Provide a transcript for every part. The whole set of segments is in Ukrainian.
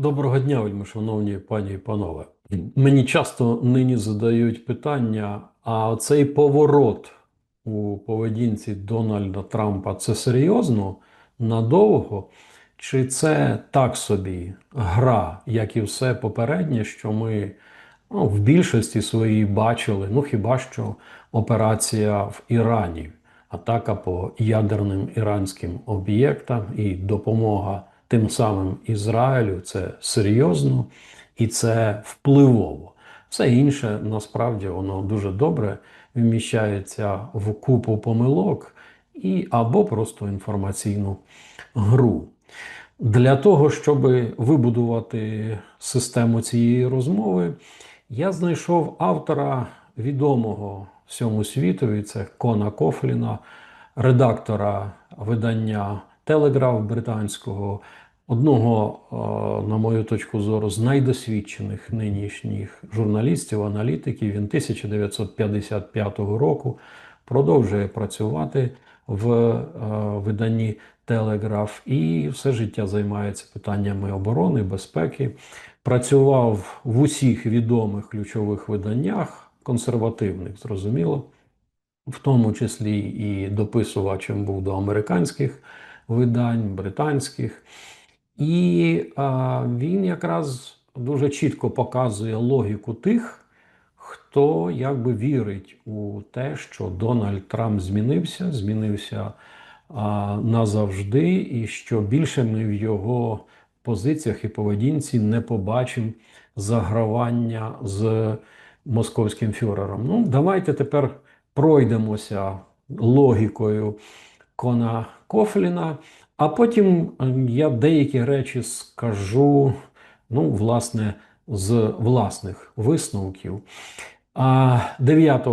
Доброго дня, вельми шановні пані і панове. Мені часто нині задають питання: а цей поворот у поведінці Дональда Трампа це серйозно, надовго? Чи це так собі гра, як і все попереднє, що ми ну, в більшості своїй бачили? Ну хіба що операція в Ірані, атака по ядерним іранським об'єктам і допомога тим самим Ізраїлю це серйозно і це впливово. Все інше насправді воно дуже добре вміщається в купу помилок і або просто інформаційну гру. Для того, щоб вибудувати систему цієї розмови, я знайшов автора відомого всьому світові, це Кона Кофліна, редактора видання Телеграф британського, одного, е, на мою точку зору, з найдосвідчених нинішніх журналістів, аналітиків. Він 1955 року продовжує працювати в е, виданні Телеграф і все життя займається питаннями оборони, безпеки. Працював в усіх відомих ключових виданнях, консервативних, зрозуміло, в тому числі і дописувачем був до американських видань, британських. І а, він якраз дуже чітко показує логіку тих, хто якби вірить у те, що Дональд Трамп змінився, змінився а, назавжди, і що більше ми в його позиціях і поведінці не побачимо загравання з московським фюрером. Ну, давайте тепер пройдемося логікою Кона Кофліна. А потім е, я деякі речі скажу, ну, власне, з власних висновків. А 9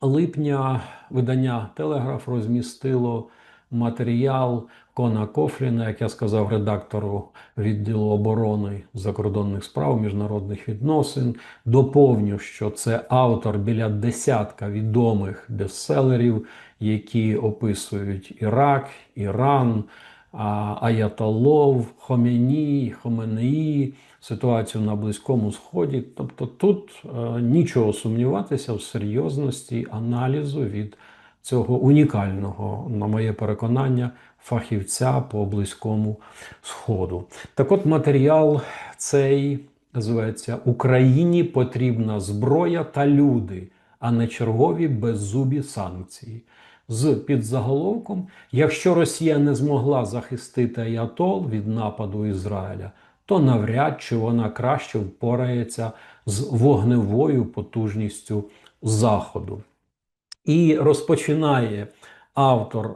липня видання Телеграф розмістило матеріал Кона Кофліна, як я сказав, редактору відділу оборони закордонних справ міжнародних відносин. Доповню, що це автор біля десятка відомих бестселерів, які описують Ірак, Іран, Аятолов, Хомені, Хоменеї, ситуацію на Близькому Сході. Тобто тут е, нічого сумніватися в серйозності аналізу від цього унікального, на моє переконання, фахівця по Близькому Сходу. Так от матеріал цей називається Україні потрібна зброя та люди, а не чергові беззубі санкції. З підзаголовком, якщо Росія не змогла захистити Аятол від нападу Ізраїля, то навряд чи вона краще впорається з вогневою потужністю Заходу. І розпочинає автор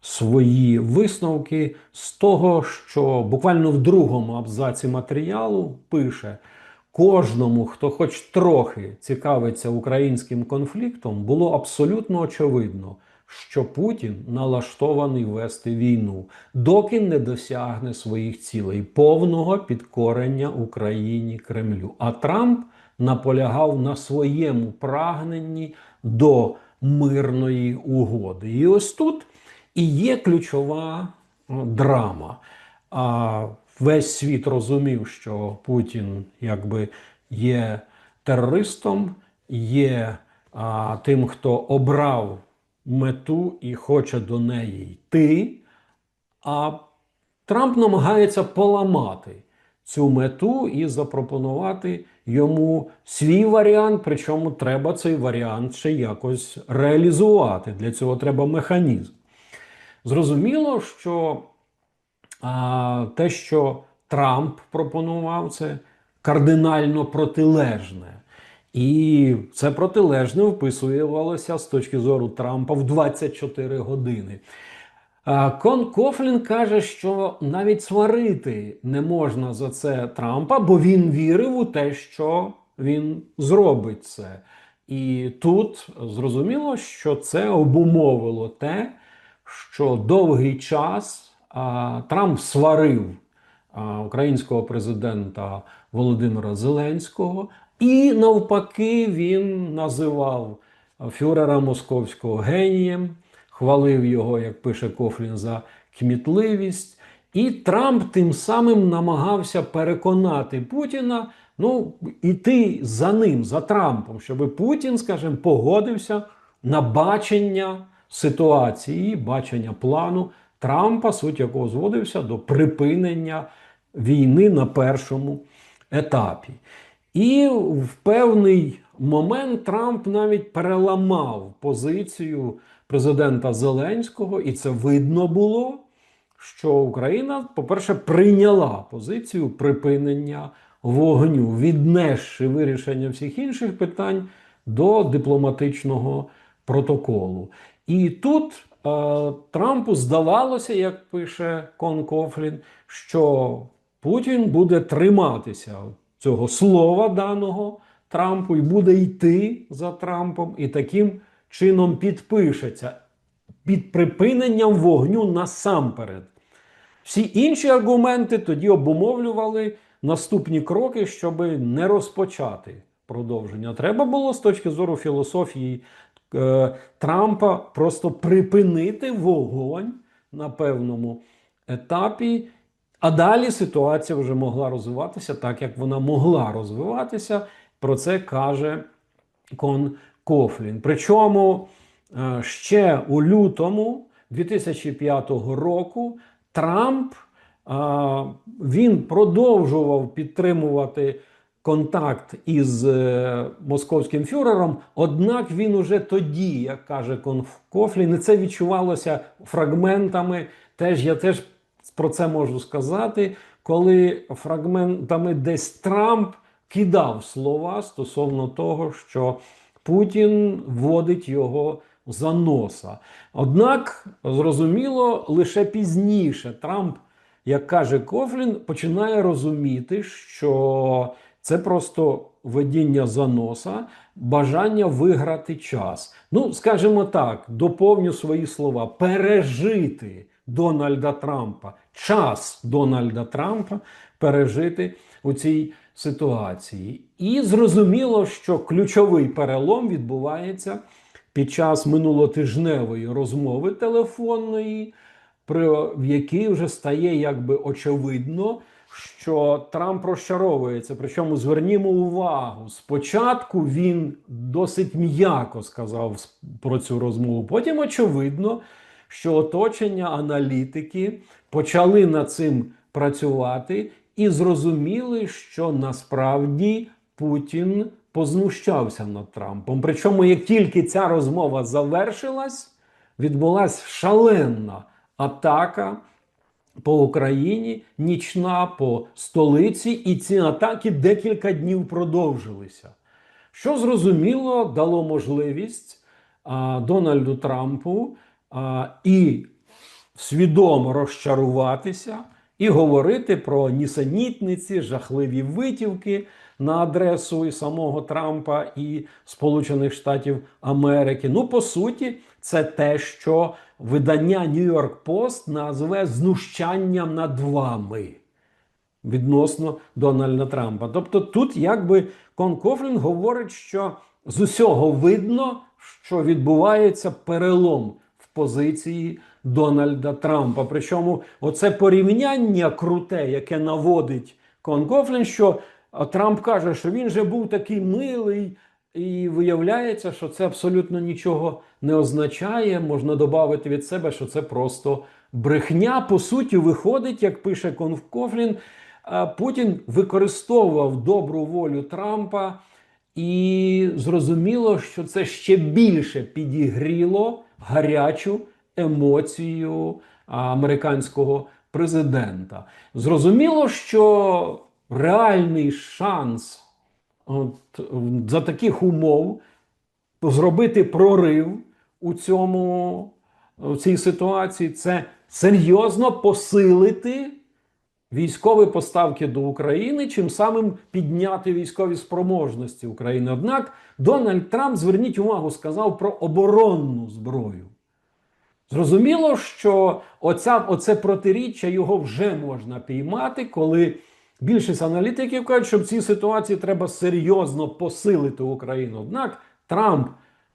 свої висновки з того, що буквально в другому абзаці матеріалу пише: кожному, хто хоч трохи цікавиться українським конфліктом, було абсолютно очевидно, що Путін налаштований вести війну, доки не досягне своїх цілей повного підкорення Україні Кремлю. А Трамп наполягав на своєму прагненні до мирної угоди. І ось тут і є ключова драма. А весь світ розумів, що Путін якби є терористом, є а, тим, хто обрав мету і хоче до неї йти. А Трамп намагається поламати цю мету і запропонувати йому свій варіант. Причому треба цей варіант ще якось реалізувати. Для цього треба механізм. Зрозуміло, що а, те, що Трамп пропонував, це кардинально протилежне. І це протилежне вписувалося з точки зору Трампа в 24 години. Кон Кофлін каже, що навіть сварити не можна за це Трампа, бо він вірив у те, що він зробить це. І тут зрозуміло, що це обумовило те, що довгий час а, Трамп сварив а, українського президента Володимира Зеленського, і навпаки, він називав фюрера московського генієм, хвалив його, як пише Кофлін, за кмітливість. І Трамп тим самим намагався переконати Путіна ну, іти за ним, за Трампом, щоб Путін, скажімо, погодився на бачення ситуації, бачення плану Трампа, суть якого зводився до припинення війни на першому етапі. І в певний момент Трамп навіть переламав позицію президента Зеленського, і це видно було, що Україна, по-перше, прийняла позицію припинення вогню, віднесши вирішення всіх інших питань до дипломатичного протоколу. І тут е, Трампу здавалося, як пише Кон Кофлін, що Путін буде триматися цього слова даного Трампу і буде йти за Трампом, і таким чином підпишеться під припиненням вогню насамперед. Всі інші аргументи тоді обумовлювали наступні кроки, щоб не розпочати продовження. Треба було з точки зору філософії е, Трампа просто припинити вогонь на певному етапі. А далі ситуація вже могла розвиватися так, як вона могла розвиватися. Про це каже Кон Кофлін. Причому е, ще у лютому 2005 року Трамп е, він продовжував підтримувати контакт із е, московським фюрером, однак він уже тоді, як каже Кофлін, і це відчувалося фрагментами. Теж я теж про це можу сказати, коли фрагментами десь Трамп кидав слова стосовно того, що Путін вводить його за носа. Однак, зрозуміло, лише пізніше Трамп, як каже Кофлін, починає розуміти, що це просто ведіння за носа, бажання виграти час. Ну, скажімо так, доповню свої слова, пережити Дональда Трампа, час Дональда Трампа пережити у цій ситуації. І зрозуміло, що ключовий перелом відбувається під час минулотижневої розмови телефонної, при якій вже стає якби очевидно, що Трамп розчаровується. Причому звернімо увагу, спочатку він досить м'яко сказав про цю розмову. Потім очевидно, що оточення аналітики почали над цим працювати і зрозуміли, що насправді Путін познущався над Трампом. Причому, як тільки ця розмова завершилась, відбулася шаленна атака по Україні, нічна по столиці, і ці атаки декілька днів продовжилися. Що зрозуміло, дало можливість а, Дональду Трампу а, і свідомо розчаруватися і говорити про нісенітниці, жахливі витівки на адресу і самого Трампа і Сполучених Штатів Америки. Ну, по суті, це те, що видання York Post назве знущанням над вами. Відносно Дональда Трампа. Тобто тут якби Кон Кофлін говорить, що з усього видно, що відбувається перелом в позиції Дональда Трампа. Причому оце порівняння круте, яке наводить Кон Кофлін, що Трамп каже, що він же був такий милий, і виявляється, що це абсолютно нічого не означає. Можна додати від себе, що це просто брехня. По суті, виходить, як пише Конкофлін. Путін використовував добру волю Трампа. І зрозуміло, що це ще більше підігріло гарячу емоцію американського президента. Зрозуміло, що реальний шанс от, за таких умов зробити прорив у цьому у цій ситуації це серйозно посилити військові поставки до України, чим самим підняти військові спроможності України. Однак Дональд Трамп, зверніть увагу, сказав про оборонну зброю. Зрозуміло, що оця, оце протиріччя його вже можна піймати, коли більшість аналітиків кажуть, що в цій ситуації треба серйозно посилити Україну. Однак Трамп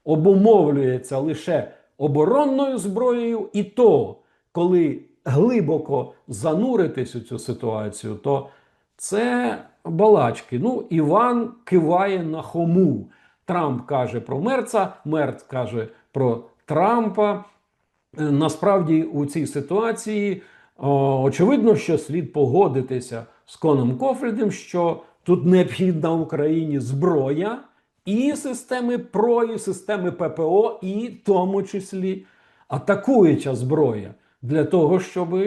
обумовлюється лише оборонною зброєю, і то, коли глибоко зануритись у цю ситуацію, то це балачки. Ну, Іван киває на хому. Трамп каже про Мерца, Мерц каже про Трампа. Е, Насправді у цій ситуації очевидно, що слід погодитися з Коном Кофрідом, що тут необхідна Україні зброя і системи ПРО, і системи ППО, і в тому числі атакуюча зброя для того, щоб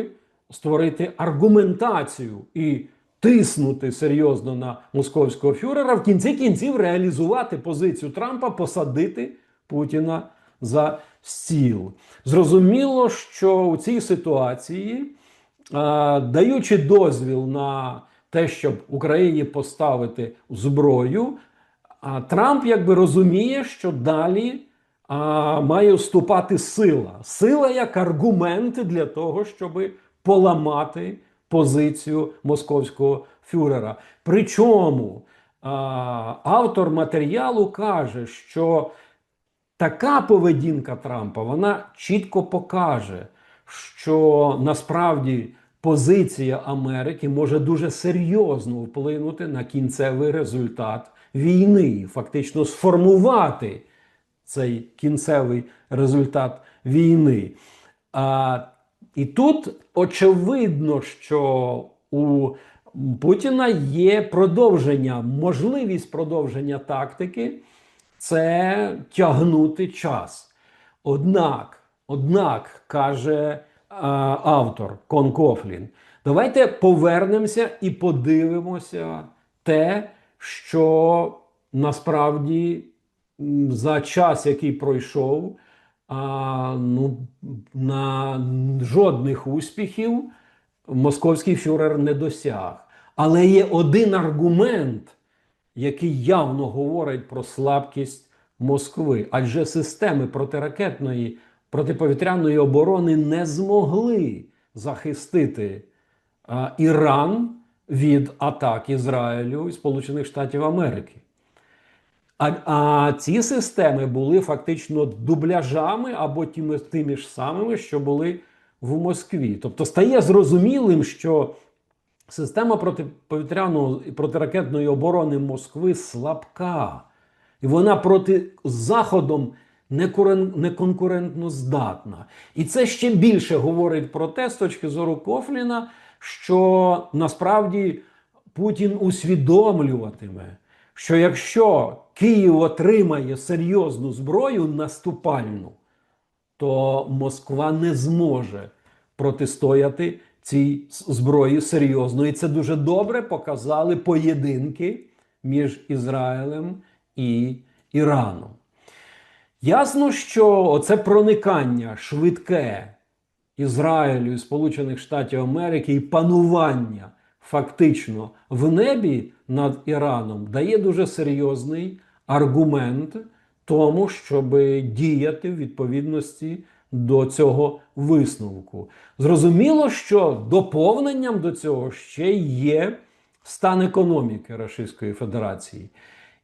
створити аргументацію і тиснути серйозно на московського фюрера, в кінці кінців реалізувати позицію Трампа, посадити Путіна за стіл. Зрозуміло, що у цій ситуації, даючи дозвіл на те, щоб Україні поставити зброю, Трамп якби розуміє, що далі має вступати сила. Сила як аргумент для того, щоб поламати позицію московського фюрера. Причому автор матеріалу каже, що така поведінка Трампа вона чітко покаже, що насправді позиція Америки може дуже серйозно вплинути на кінцевий результат війни, фактично сформувати цей кінцевий результат війни. А, і тут очевидно, що у Путіна є продовження, можливість продовження тактики це тягнути час. Однак, однак, каже а, автор Кон Кофлін, давайте повернемося і подивимося те, що насправді за час, який пройшов, а, ну, на жодних успіхів московський фюрер не досяг. Але є один аргумент, який явно говорить про слабкість Москви, адже системи протиракетної протиповітряної оборони не змогли захистити а, Іран від атак Ізраїлю і Сполучених Штатів Америки. А, а ці системи були фактично дубляжами або тими, тими ж самими, що були в Москві. Тобто стає зрозумілим, що система протиповітряної і протиракетної оборони Москви слабка. І вона проти Заходом неконкурентно здатна. І це ще більше говорить про те, з точки зору Кофліна, що насправді Путін усвідомлюватиме, що якщо Київ отримає серйозну зброю наступальну, то Москва не зможе протистояти цій зброї серйозно. І це дуже добре показали поєдинки між Ізраїлем і Іраном. Ясно, що це проникання швидке Ізраїлю і Сполучених Штатів Америки і панування фактично в небі над Іраном дає дуже серйозний аргумент тому, щоб діяти в відповідності до цього висновку. Зрозуміло, що доповненням до цього ще є стан економіки Російської Федерації.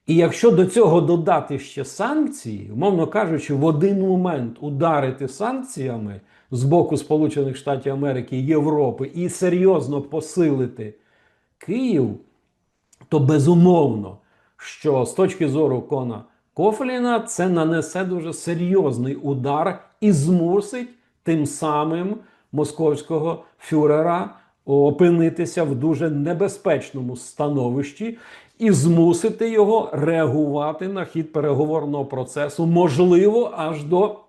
І якщо до цього додати ще санкції, умовно кажучи, в один момент ударити санкціями з боку Сполучених Штатів Америки Європи і серйозно посилити Київ, то безумовно, що з точки зору Кона Кофліна це нанесе дуже серйозний удар і змусить тим самим московського фюрера опинитися в дуже небезпечному становищі і змусити його реагувати на хід переговорного процесу, можливо, аж до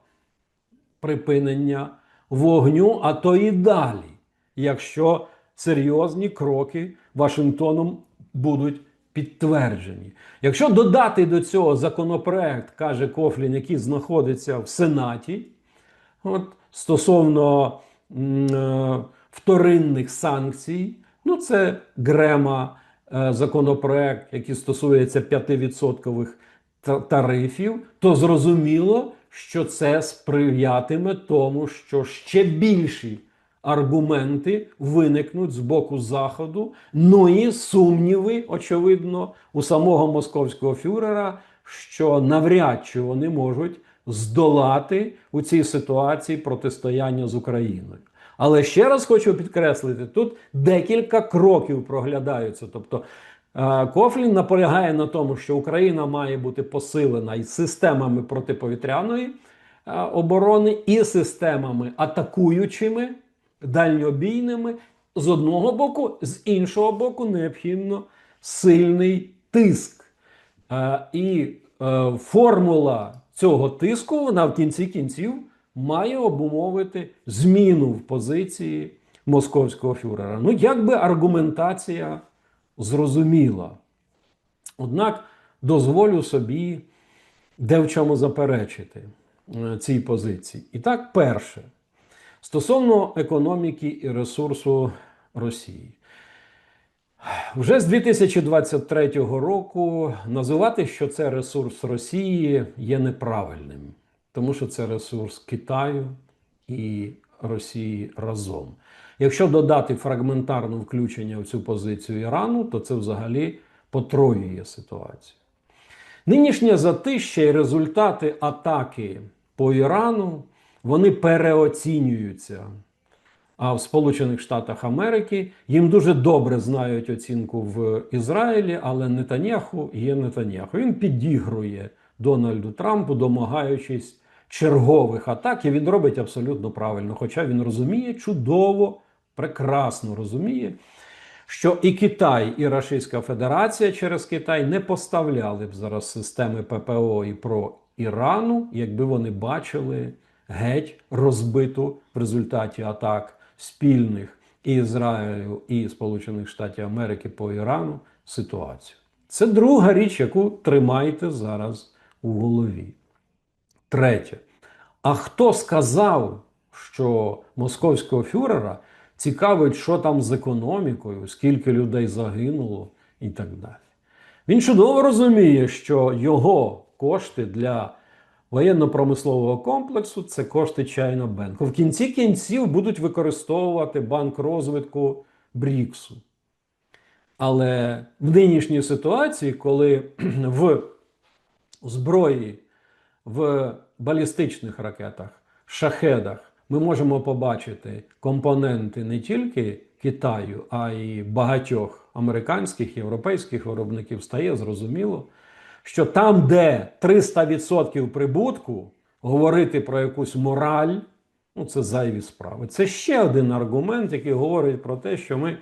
припинення вогню, а то і далі, якщо серйозні кроки Вашингтоном будуть підтверджені. Якщо додати до цього законопроект, каже Кофлін, який знаходиться в Сенаті, от, стосовно м, е, вторинних санкцій, ну це Грема е, законопроект, який стосується 5% тарифів, то зрозуміло, що це сприятиме тому, що ще більші аргументи виникнуть з боку Заходу, ну і сумніви, очевидно, у самого московського фюрера, що навряд чи вони можуть здолати у цій ситуації протистояння з Україною. Але ще раз хочу підкреслити: тут декілька кроків проглядаються. Тобто е, Кофлін наполягає на тому, що Україна має бути посилена і системами протиповітряної е, оборони, і системами атакуючими, дальньобійними. З одного боку, з іншого боку, необхідно сильний тиск. Е, І формула цього тиску вона в кінці кінців має обумовити зміну в позиції московського фюрера. Ну, якби аргументація зрозуміла. Однак дозволю собі де в чому заперечити е, цій позиції. І так, перше, стосовно економіки і ресурсу Росії. Вже з 2023 року називати, що це ресурс Росії, є неправильним, тому що це ресурс Китаю і Росії разом. Якщо додати фрагментарне включення в цю позицію Ірану, то це взагалі потроює ситуацію. Нинішнє затища і результати атаки по Ірану вони переоцінюються. А в Сполучених Штатах Америки їм дуже добре знають оцінку в Ізраїлі, але Нетаньяху є Нетаньяху. Він підігрує Дональду Трампу, домагаючись чергових атак, і він робить абсолютно правильно. Хоча він розуміє чудово, прекрасно розуміє, що і Китай, і Російська Федерація через Китай не поставляли б зараз системи ППО і про Ірану, якби вони бачили геть розбиту в результаті атак спільних і Ізраїлю і Сполучених Штатів Америки по Ірану ситуацію. Це друга річ, яку тримайте зараз у голові. Третє. А хто сказав, що московського фюрера цікавить, що там з економікою, скільки людей загинуло і так далі? Він чудово розуміє, що його кошти для воєнно-промислового комплексу це кошти Чайна Бенку. В кінці кінців будуть використовувати банк розвитку Бріксу. Але в нинішній ситуації, коли в зброї, в балістичних ракетах, шахедах ми можемо побачити компоненти не тільки Китаю, а й багатьох американських європейських виробників, стає зрозуміло що там, де 300% прибутку, говорити про якусь мораль, ну це зайві справи. Це ще один аргумент, який говорить про те, що ми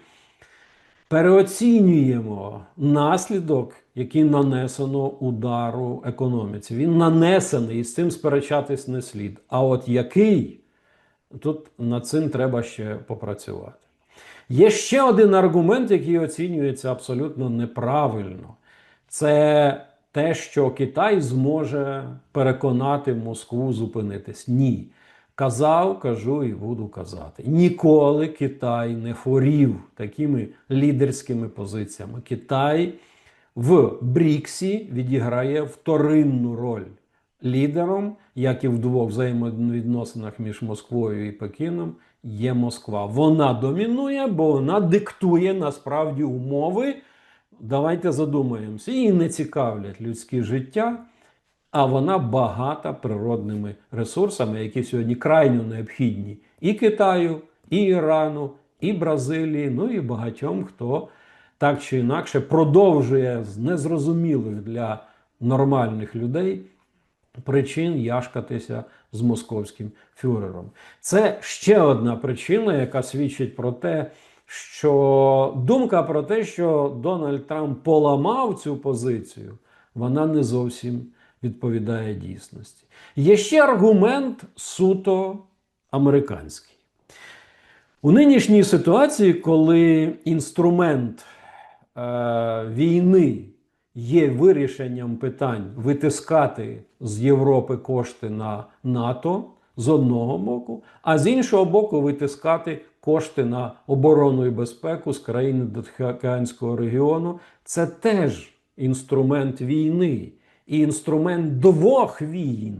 переоцінюємо наслідок, який нанесено удару економіці. Він нанесений і з цим сперечатись не слід. А от який, тут над цим треба ще попрацювати. Є ще один аргумент, який оцінюється абсолютно неправильно. Це те, що Китай зможе переконати Москву зупинитись. Ні. Казав, кажу і буду казати. Ніколи Китай не хворів такими лідерськими позиціями. Китай в Бріксі відіграє вторинну роль лідером, як і в двох взаємовідносинах між Москвою і Пекіном, є Москва. Вона домінує, бо вона диктує насправді умови. Давайте задумаємося, її не цікавлять людське життя, а вона багата природними ресурсами, які сьогодні крайньо необхідні і Китаю, і Ірану, і Бразилії, ну і багатьом, хто так чи інакше продовжує з незрозумілих для нормальних людей причин яшкатися з московським фюрером. Це ще одна причина, яка свідчить про те, що думка про те, що Дональд Трамп поламав цю позицію, вона не зовсім відповідає дійсності. Є ще аргумент суто американський. У нинішній ситуації, коли інструмент е, війни є вирішенням питань витискати з Європи кошти на НАТО з одного боку, а з іншого боку, витискати кошти на оборону і безпеку з країн Тихоокеанського регіону це теж інструмент війни і інструмент двох війн: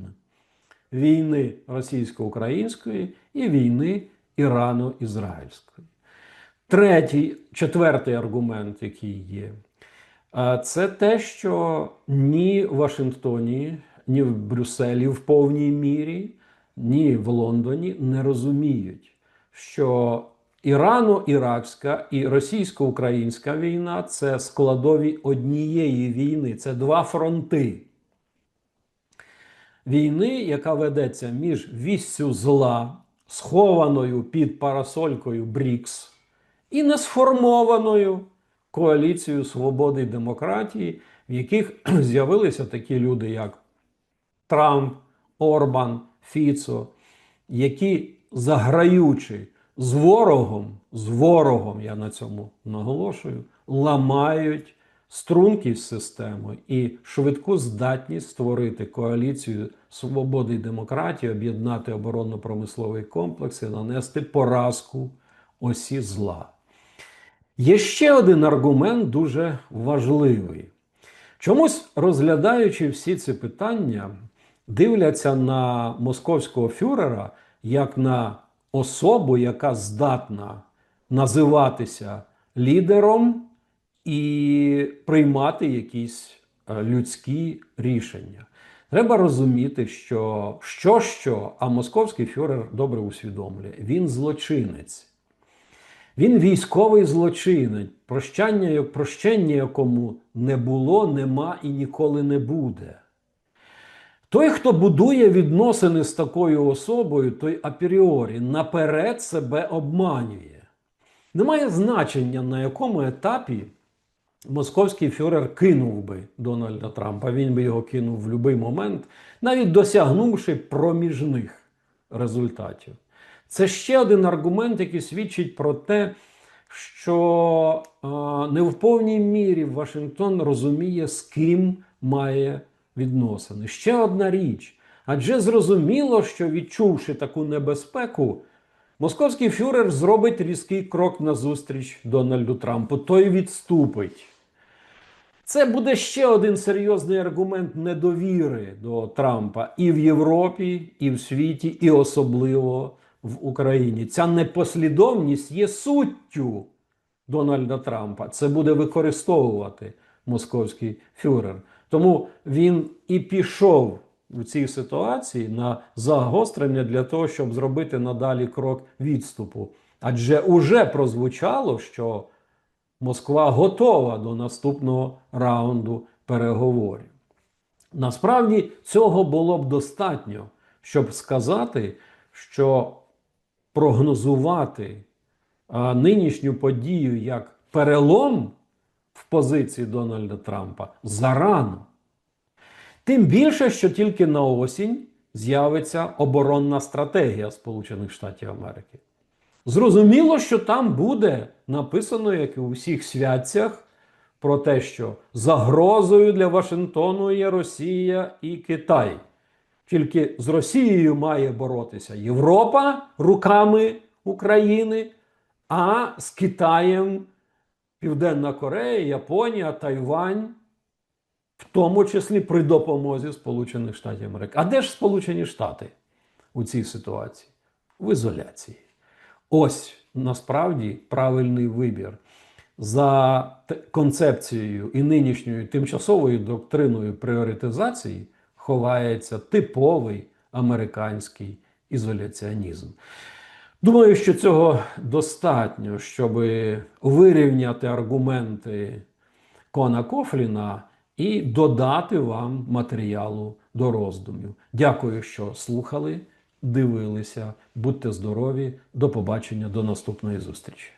війни російсько-української і війни Ірано-Ізраїльської. Третій, четвертий аргумент, який є, це те, що ні в Вашингтоні, ні в Брюсселі в повній мірі, ні в Лондоні не розуміють, що Ірано-Іракська і російсько-українська війна це складові однієї війни, це два фронти. Війни, яка ведеться між віссю зла, схованою під парасолькою БРІКС, і несформованою коаліцією свободи і демократії, в яких з'явилися такі люди, як Трамп, Орбан, Фіцо, які заграючи з ворогом, з ворогом, я на цьому наголошую, ламають стрункість системи і швидку здатність створити коаліцію свободи і демократії, об'єднати оборонно-промисловий комплекс і нанести поразку осі зла. Є ще один аргумент дуже важливий. Чомусь розглядаючи всі ці питання, дивляться на московського фюрера як на особу, яка здатна називатися лідером і приймати якісь е, людські рішення. Треба розуміти, що що, що, а московський фюрер добре усвідомлює, він злочинець. Він військовий злочинець, прощання, прощення якому не було, нема і ніколи не буде. Той, хто будує відносини з такою особою, той апріорі наперед себе обманює. Немає значення, на якому етапі московський фюрер кинув би Дональда Трампа. Він би його кинув в будь-який момент, навіть досягнувши проміжних результатів. Це ще один аргумент, який свідчить про те, що е, не в повній мірі Вашингтон розуміє, з ким має відносини. Ще одна річ. Адже зрозуміло, що відчувши таку небезпеку, московський фюрер зробить різкий крок назустріч Дональду Трампу. Той відступить. Це буде ще один серйозний аргумент недовіри до Трампа і в Європі, і в світі, і особливо в Україні. Ця непослідовність є суттю Дональда Трампа. Це буде використовувати московський фюрер. Тому він і пішов у цій ситуації на загострення для того, щоб зробити надалі крок відступу. Адже уже прозвучало, що Москва готова до наступного раунду переговорів. Насправді цього було б достатньо, щоб сказати, що прогнозувати нинішню подію як перелом в позиції Дональда Трампа зарано. Тим більше, що тільки на осінь з'явиться оборонна стратегія Сполучених Штатів Америки. Зрозуміло, що там буде написано, як і у всіх святцях, про те, що загрозою для Вашингтону є Росія і Китай. Тільки з Росією має боротися Європа руками України, а з Китаєм Південна Корея, Японія, Тайвань, в тому числі при допомозі Сполучених Штатів Америки. А де ж Сполучені Штати у цій ситуації? В ізоляції. Ось насправді правильний вибір. За концепцією і нинішньою тимчасовою доктриною пріоритизації ховається типовий американський ізоляціонізм. Думаю, що цього достатньо, щоб вирівняти аргументи Кона Кофліна і додати вам матеріалу до роздумів. Дякую, що слухали, дивилися. Будьте здорові, до побачення, до наступної зустрічі.